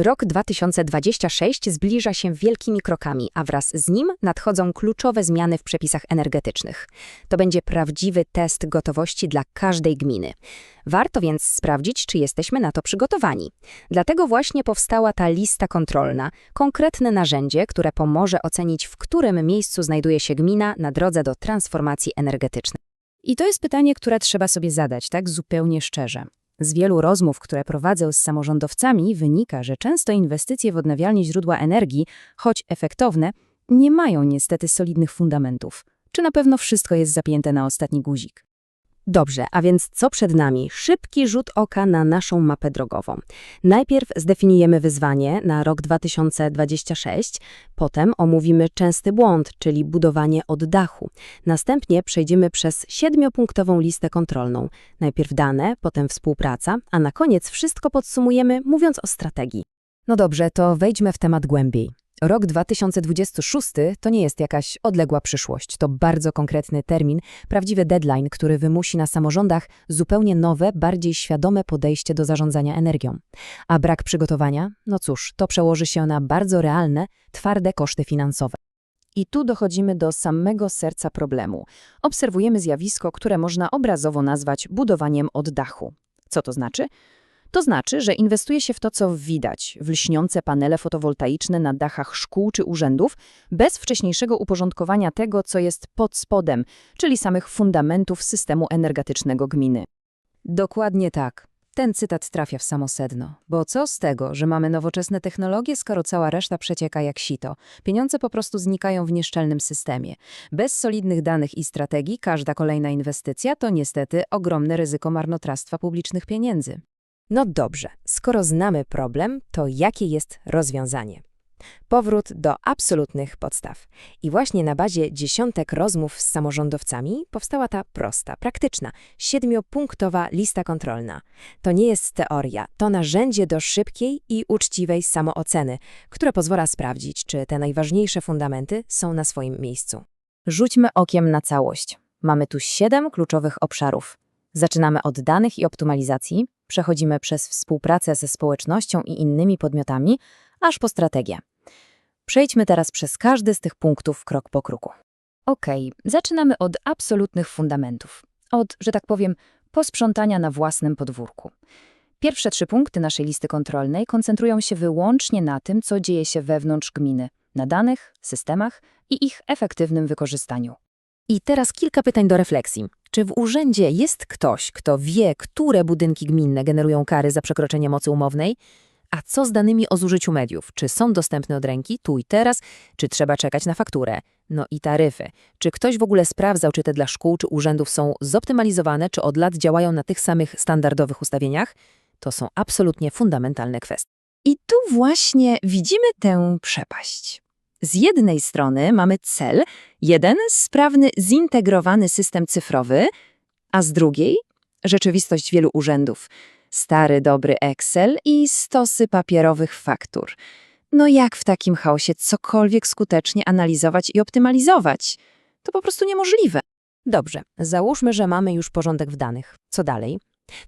Rok 2026 zbliża się wielkimi krokami, a wraz z nim nadchodzą kluczowe zmiany w przepisach energetycznych. To będzie prawdziwy test gotowości dla każdej gminy. Warto więc sprawdzić, czy jesteśmy na to przygotowani. Dlatego właśnie powstała ta lista kontrolna, konkretne narzędzie, które pomoże ocenić, w którym miejscu znajduje się gmina na drodze do transformacji energetycznej. I to jest pytanie, które trzeba sobie zadać, tak zupełnie szczerze. Z wielu rozmów, które prowadzę z samorządowcami, wynika, że często inwestycje w odnawialne źródła energii, choć efektowne, nie mają niestety solidnych fundamentów. Czy na pewno wszystko jest zapięte na ostatni guzik? Dobrze, a więc co przed nami? Szybki rzut oka na naszą mapę drogową. Najpierw zdefiniujemy wyzwanie na rok 2026, potem omówimy częsty błąd, czyli budowanie od dachu. Następnie przejdziemy przez siedmiopunktową listę kontrolną. Najpierw dane, potem współpraca, a na koniec wszystko podsumujemy, mówiąc o strategii. No dobrze, to wejdźmy w temat głębiej. Rok 2026 to nie jest jakaś odległa przyszłość, to bardzo konkretny termin, prawdziwy deadline, który wymusi na samorządach zupełnie nowe, bardziej świadome podejście do zarządzania energią. A brak przygotowania? No cóż, to przełoży się na bardzo realne, twarde koszty finansowe. I tu dochodzimy do samego serca problemu. Obserwujemy zjawisko, które można obrazowo nazwać budowaniem od dachu. Co to znaczy? To znaczy, że inwestuje się w to, co widać, w lśniące panele fotowoltaiczne na dachach szkół czy urzędów, bez wcześniejszego uporządkowania tego, co jest pod spodem, czyli samych fundamentów systemu energetycznego gminy. Dokładnie tak. Ten cytat trafia w samo sedno. Bo co z tego, że mamy nowoczesne technologie, skoro cała reszta przecieka jak sito? Pieniądze po prostu znikają w nieszczelnym systemie. Bez solidnych danych i strategii każda kolejna inwestycja to niestety ogromne ryzyko marnotrawstwa publicznych pieniędzy. No dobrze, skoro znamy problem, to jakie jest rozwiązanie? Powrót do absolutnych podstaw. I właśnie na bazie dziesiątek rozmów z samorządowcami powstała ta prosta, praktyczna, siedmiopunktowa lista kontrolna. To nie jest teoria, to narzędzie do szybkiej i uczciwej samooceny, które pozwala sprawdzić, czy te najważniejsze fundamenty są na swoim miejscu. Rzućmy okiem na całość. Mamy tu siedem kluczowych obszarów. Zaczynamy od danych i optymalizacji, przechodzimy przez współpracę ze społecznością i innymi podmiotami, aż po strategię. Przejdźmy teraz przez każdy z tych punktów krok po kroku. Ok, zaczynamy od absolutnych fundamentów. Od, że tak powiem, posprzątania na własnym podwórku. Pierwsze trzy punkty naszej listy kontrolnej koncentrują się wyłącznie na tym, co dzieje się wewnątrz gminy, na danych, systemach i ich efektywnym wykorzystaniu. I teraz kilka pytań do refleksji. Czy w urzędzie jest ktoś, kto wie, które budynki gminne generują kary za przekroczenie mocy umownej? A co z danymi o zużyciu mediów? Czy są dostępne od ręki, tu i teraz, czy trzeba czekać na fakturę? No i taryfy. Czy ktoś w ogóle sprawdzał, czy te dla szkół czy urzędów są zoptymalizowane, czy od lat działają na tych samych standardowych ustawieniach? To są absolutnie fundamentalne kwestie. I tu właśnie widzimy tę przepaść. Z jednej strony mamy cel, jeden sprawny, zintegrowany system cyfrowy, a z drugiej rzeczywistość wielu urzędów. Stary, dobry Excel i stosy papierowych faktur. No jak w takim chaosie cokolwiek skutecznie analizować i optymalizować? To po prostu niemożliwe. Dobrze, załóżmy, że mamy już porządek w danych. Co dalej?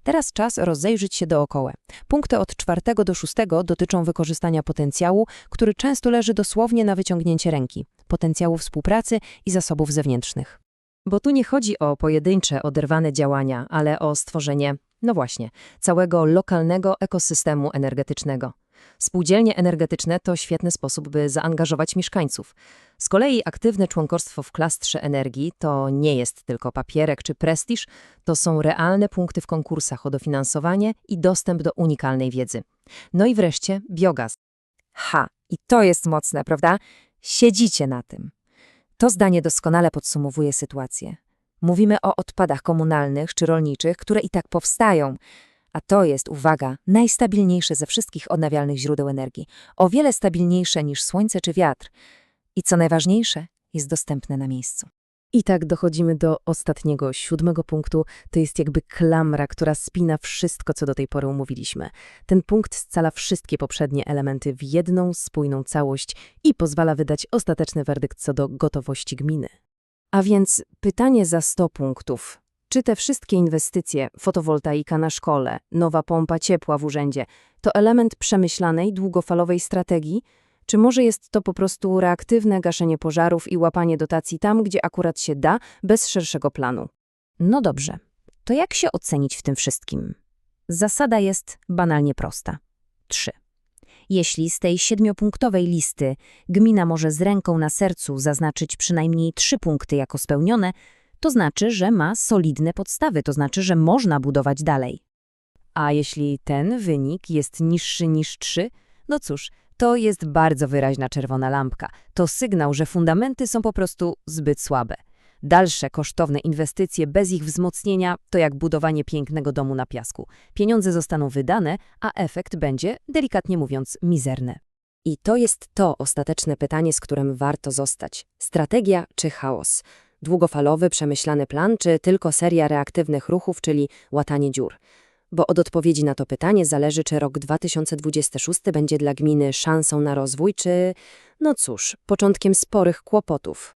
Teraz czas rozejrzeć się dookoła. Punkty od czwartego do szóstego dotyczą wykorzystania potencjału, który często leży dosłownie na wyciągnięcie ręki, potencjału współpracy i zasobów zewnętrznych. Bo tu nie chodzi o pojedyncze, oderwane działania, ale o stworzenie, no właśnie, całego lokalnego ekosystemu energetycznego. Spółdzielnie energetyczne to świetny sposób, by zaangażować mieszkańców. Z kolei aktywne członkostwo w klastrze energii to nie jest tylko papierek czy prestiż, to są realne punkty w konkursach o dofinansowanie i dostęp do unikalnej wiedzy. No i wreszcie biogaz. Ha, i to jest mocne, prawda? Siedzicie na tym. To zdanie doskonale podsumowuje sytuację. Mówimy o odpadach komunalnych czy rolniczych, które i tak powstają, a to jest, uwaga, najstabilniejsze ze wszystkich odnawialnych źródeł energii. O wiele stabilniejsze niż słońce czy wiatr. I co najważniejsze, jest dostępne na miejscu. I tak dochodzimy do ostatniego, siódmego punktu. To jest jakby klamra, która spina wszystko, co do tej pory umówiliśmy. Ten punkt scala wszystkie poprzednie elementy w jedną spójną całość i pozwala wydać ostateczny werdykt co do gotowości gminy. A więc pytanie za 100 punktów. Czy te wszystkie inwestycje, fotowoltaika na szkole, nowa pompa ciepła w urzędzie, to element przemyślanej, długofalowej strategii? Czy może jest to po prostu reaktywne gaszenie pożarów i łapanie dotacji tam, gdzie akurat się da, bez szerszego planu? No dobrze, to jak się ocenić w tym wszystkim? Zasada jest banalnie prosta. 3. Jeśli z tej siedmiopunktowej listy gmina może z ręką na sercu zaznaczyć przynajmniej trzy punkty jako spełnione, to znaczy, że ma solidne podstawy, to znaczy, że można budować dalej. A jeśli ten wynik jest niższy niż 3, no cóż, to jest bardzo wyraźna czerwona lampka. To sygnał, że fundamenty są po prostu zbyt słabe. Dalsze kosztowne inwestycje bez ich wzmocnienia to jak budowanie pięknego domu na piasku. Pieniądze zostaną wydane, a efekt będzie, delikatnie mówiąc, mizerny. I to jest to ostateczne pytanie, z którym warto zostać. Strategia czy chaos? Długofalowy, przemyślany plan, czy tylko seria reaktywnych ruchów, czyli łatanie dziur? Bo od odpowiedzi na to pytanie zależy, czy rok 2026 będzie dla gminy szansą na rozwój, czy, no cóż, początkiem sporych kłopotów.